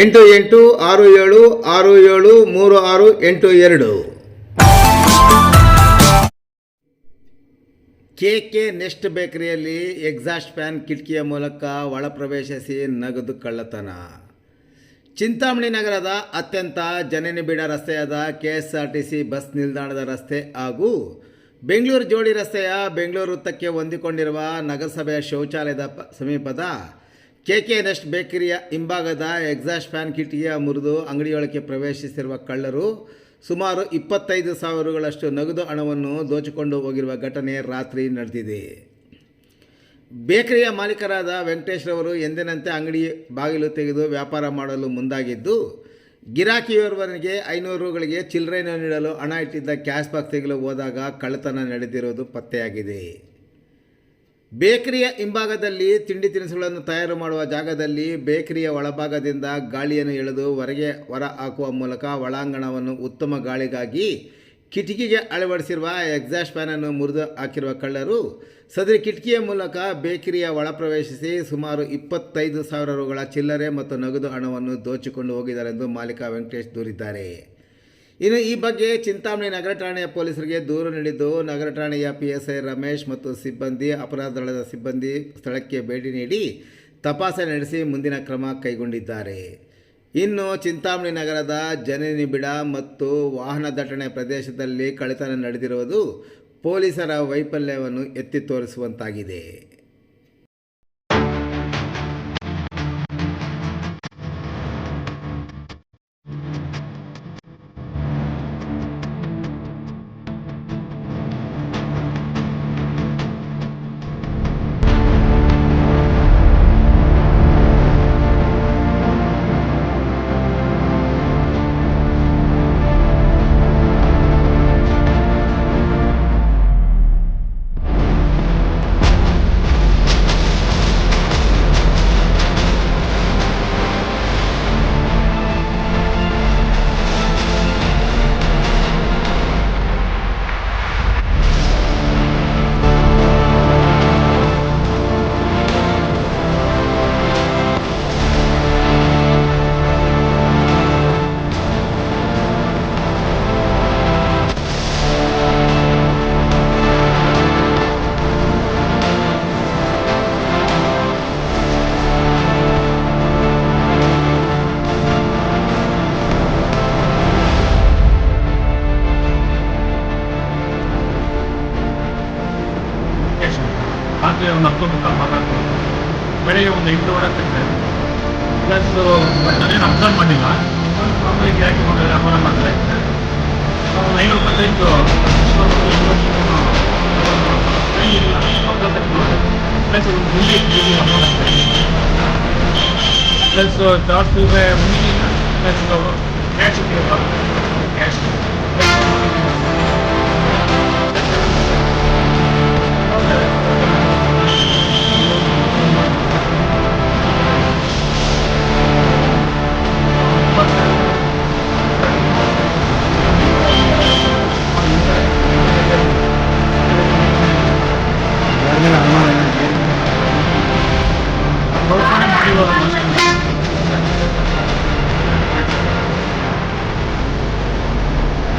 ಎಂಟು ಎಂಟು ಆರು ಏಳು ಆರು ಏಳು ಮೂರು ಆರು ಎಂಟು ಎರಡು. ಕೆ ಕೆ ನೆಸ್ಟ್ ಬೇಕರಿಯಲ್ಲಿ ಎಕ್ಸಾಸ್ಟ್ ಫ್ಯಾನ್ ಕಿಟಕಿಯ ಮೂಲಕ ಒಳ ಪ್ರವೇಶಿಸಿ ನಗದು ಕಳ್ಳತನ. ಚಿಂತಾಮಣಿ ನಗರದ ಅತ್ಯಂತ ಜನನಿಬಿಡ ರಸ್ತೆಯಾದ K S R T C bus ನಿಲ್ದಾಣದ ರಸ್ತೆ ಹಾಗೂ ಬೆಂಗಳೂರು ಜೋಡಿ ರಸ್ತೆಯ ಬೆಂಗಳೂರು ವೃತ್ತಕ್ಕೆ ಹೊಂದಿಕೊಂಡಿರುವ ನಗರಸಭೆಯ ಶೌಚಾಲಯದ ಸಮೀಪದ ಕೆ ಕೆ ನೆಸ್ಟ್ ಬೇಕರಿಯ ಹಿಂಭಾಗದ ಎಕ್ಸಾಸ್ಟ್ ಫ್ಯಾನ್ ಕಿಟಕಿಯ ಮುರಿದು ಅಂಗಡಿಯೊಳಗೆ ಪ್ರವೇಶಿಸಿರುವ ಕಳ್ಳರು ಸುಮಾರು ಇಪ್ಪತ್ತೈದು ಸಾವಿರಗಳಷ್ಟು ನಗದು ಹಣವನ್ನು ದೋಚಿಕೊಂಡು ಹೋಗಿರುವ ಘಟನೆ ರಾತ್ರಿ ನಡೆದಿದೆ. ಬೇಕರಿಯ ಮಾಲೀಕರಾದ ವೆಂಕಟೇಶ್ರವರು ಎಂದಿನಂತೆ ಅಂಗಡಿ ಬಾಗಿಲು ತೆಗೆದು ವ್ಯಾಪಾರ ಮಾಡಲು ಮುಂದಾಗಿದ್ದು ಗಿರಾಕಿಯೋರ್ವನಿಗೆ ಐನೂರುಗಳಿಗೆ ಚಿಲ್ಲರೆಯನ್ನು ನೀಡಲು ಹಣ ಇಟ್ಟಿದ್ದ ಕ್ಯಾಶ್ ಬಾಕ್ಸ್ ತೆಗೆಲು ಹೋದಾಗ ಕಳ್ಳತನ ನಡೆದಿರುವುದು ಪತ್ತೆಯಾಗಿದೆ. ಬೇಕರಿಯ ಹಿಂಭಾಗದಲ್ಲಿ ತಿಂಡಿ ತಿನಿಸುಗಳನ್ನು ತಯಾರು ಮಾಡುವ ಜಾಗದಲ್ಲಿ ಬೇಕರಿಯ ಒಳಭಾಗದಿಂದ ಗಾಳಿಯನ್ನು ಎಳೆದು ಹೊರಗೆ ಹೊರ ಹಾಕುವ ಮೂಲಕ ಒಳಾಂಗಣವನ್ನು ಉತ್ತಮ ಗಾಳಿಗಾಗಿ ಕಿಟಕಿಗೆ ಅಳವಡಿಸಿರುವ ಎಕ್ಸಾಸ್ಟ್ ಫ್ಯಾನನ್ನು ಮುರಿದು ಹಾಕಿರುವ ಕಳ್ಳರು ಸದರಿ ಕಿಟಕಿಯ ಮೂಲಕ ಬೇಕರಿಯ ಒಳಪ್ರವೇಶಿಸಿ ಸುಮಾರು ಇಪ್ಪತ್ತೈದು ಸಾವಿರ ರುಗಳ ಚಿಲ್ಲರೆ ಮತ್ತು ನಗದು ಹಣವನ್ನು ದೋಚಿಕೊಂಡು ಹೋಗಿದ್ದಾರೆಂದು ಮಾಲೀಕ ವೆಂಕಟೇಶ್ ದೂರಿದ್ದಾರೆ. ಇನ್ನು ಈ ಬಗ್ಗೆ ಚಿಂತಾಮಣಿ ನಗರ ಠಾಣೆಯ ಪೊಲೀಸರಿಗೆ ದೂರು ನೀಡಿದ್ದು, ನಗರ ಠಾಣೆಯ ಪಿ ಎಸ್ ಐ ರಮೇಶ್ ಮತ್ತು ಸಿಬ್ಬಂದಿ, ಅಪರಾಧ ದಳದ ಸಿಬ್ಬಂದಿ ಸ್ಥಳಕ್ಕೆ ಭೇಟಿ ನೀಡಿ ತಪಾಸಣೆ ನಡೆಸಿ ಮುಂದಿನ ಕ್ರಮ ಕೈಗೊಂಡಿದ್ದಾರೆ. ಇನ್ನು ಚಿಂತಾಮಣಿ ನಗರದ ಜನನಿಬಿಡ ಮತ್ತು ವಾಹನ ದಟ್ಟಣೆ ಪ್ರದೇಶದಲ್ಲಿ ಕಳೆತನ ನಡೆದಿರುವುದು ಪೊಲೀಸರ ವೈಫಲ್ಯವನ್ನು ಎತ್ತಿ ತೋರಿಸುವಂತಾಗಿದೆ. ರಾತ್ರಿ ಒಂದು ಹತ್ತೊಂದು ಕಾಲು ಮಾತಾಡ್ತು ಬೆಳಗ್ಗೆ ಒಂದು ಎಂಟೂವರೆ ತನಕ ಪ್ಲಸ್ ನಾನೇನು ಅಬ್ಸರ್ವ್ ಮಾಡಿಲ್ಲ. ಆಮೇಲೆ ಯಾಕೆ ಮಾಡಿದ್ರೆ ವ್ಯಾಪಾರ ಮಾಡ್ತಾ ಇದ್ದೆ ಐನೂರು ಪರ್ಸೆಂಟು ಪ್ಲಸ್ ಗುಂಡಿ ಪ್ಲಸ್ ಜಾಸ್ತಿ ಪ್ಲಸ್ ಕ್ಯಾಶ್ ಕ್ಯಾಶ್